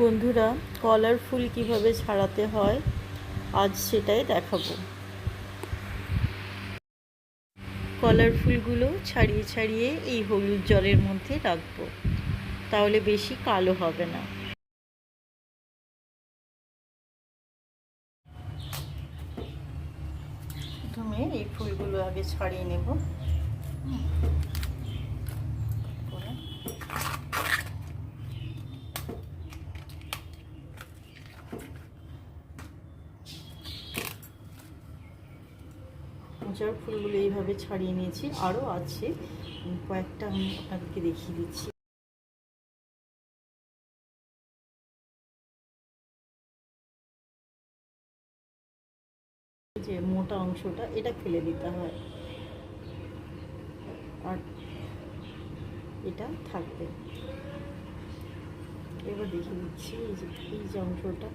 বন্ধুরা, কলার ফুল কীভাবে ছাড়াতে হয়, আজ সেটাই দেখাবো। কলার ফুলগুলো ছাড়িয়ে ছাড়িয়ে এই হলুদ জলের মধ্যে রাখব। তাহলে বেশি কালো হবে না। প্রথমে এই ফুলগুলো আগে ছাড়িয়ে নেব হুম। করে মোচার ফুলগুলো এইভাবে ছাড়িয়ে নিয়েছি। আরও আছে। কয়েকটা আমি আপনাদেরকে দেখিয়ে দিচ্ছি। যে মোটা অংশটা, এটা ফেলে দিতে হয়। আর এটা থাকবে। এবার দেখিয়ে দিচ্ছি এই যে এই যে অংশটা।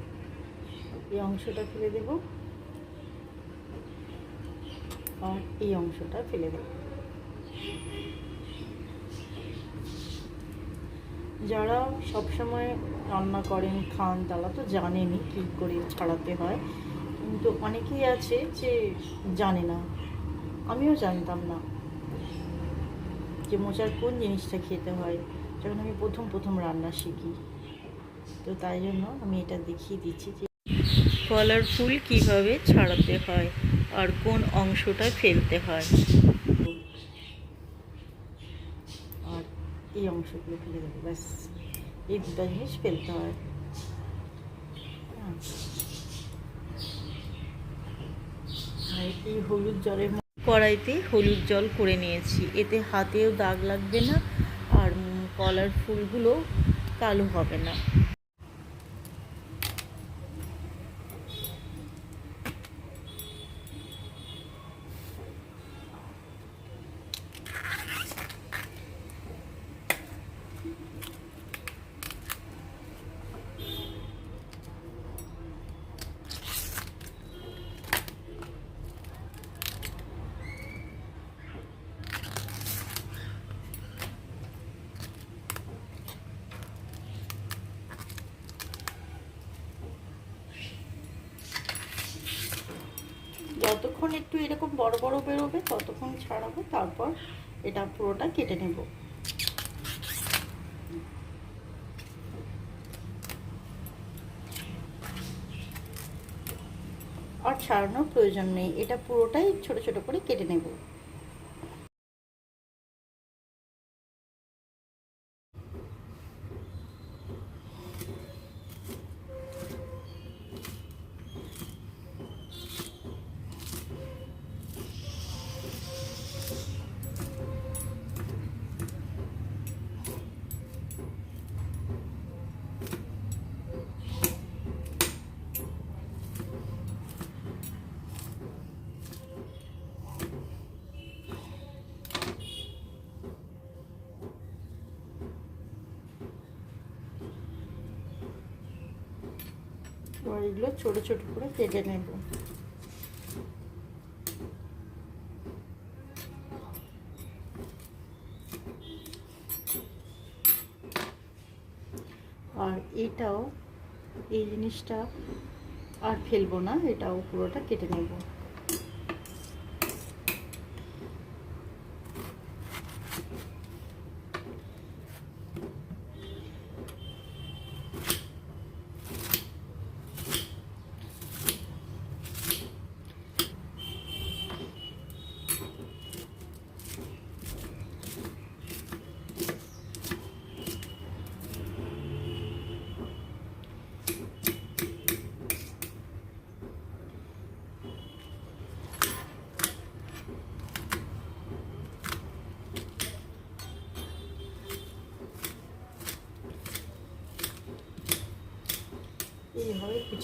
এই অংশটা ফেলে দেবো। আর এই অংশটা ফেলে দেব যারা সবসময় রান্না করেন, খান, তারা তো জানেনই কী করে ছাড়াতে হয়। কিন্তু অনেকেই আছে যে জানে না। আমিও জানতাম না যে মোচার কোন জিনিসটা খেতে হয়। যখন আমি প্রথম প্রথম রান্না শিখি। তো তাই জন্য আমি এটা দেখিয়ে দিচ্ছি যে কলার ফুল কীভাবে ছাড়াতে হয় আর কোন অংশটা ফেলতে হয়? আর এই অংশগুলো ফেলে দেবো ব্যাস। এই দুটা জিনিস ফেলতে হয়। হ্যাঁ। এই হলুদ জলের কড়াইতে হলুদ জল করে নিয়েছি এতে হাতেও দাগ লাগবে না আর কলার ফুলগুলো কালো হবে না। যতক্ষণ একটু এরকম বড় বড় বেরোবে, ততক্ষণ ছাড়াবো, তারপর এটা পুরোটা কেটে নেব। আর ছাড়ানোর প্রয়োজন নেই, এটা পুরোটাই ছোট ছোট করে কেটে নেব। এবার এগুলো ছোট ছোট করে কেটে নেব। আর এটাও, এই জিনিসটা আর ফেলব না, এটাও পুরোটা কেটে নেব।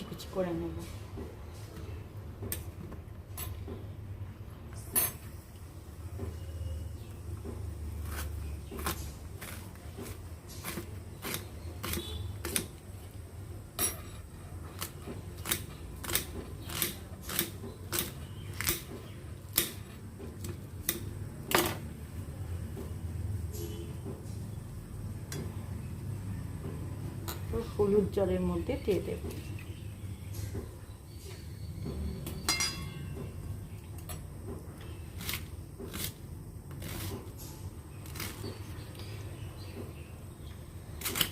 Cuci, cuci korang memang. হলুদ জলের মধ্যে দিয়ে দেবো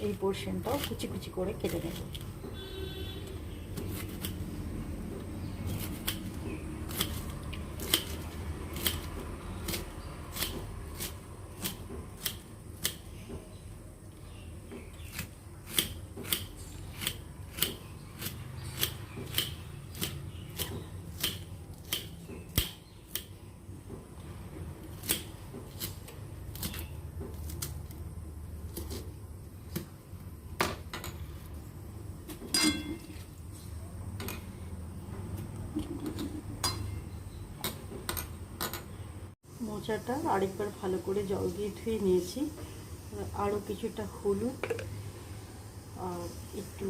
এই পোর্শনটাও কুচি কুচি করে কেটে নেব। মোচাটা আরেকবার ভালো করে জল দিয়ে ধুয়ে নিয়েছি। আরও কিছুটা হলুদ আর একটু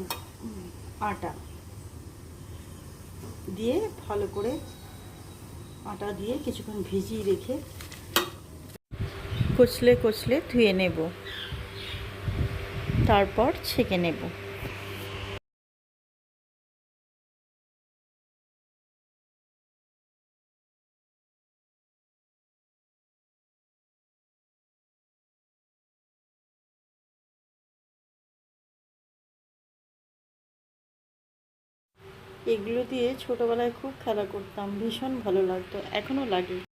আটা দিয়ে ভালো করে আটা দিয়ে কিছুক্ষণ ভিজিয়ে রেখে কচলে কচলে ধুয়ে নেব। তারপর ছেঁকে নেব। এগুলো দিয়ে ছোটোবেলায় খুব খেলা করতাম ভীষণ ভালো লাগতো এখনও লাগে।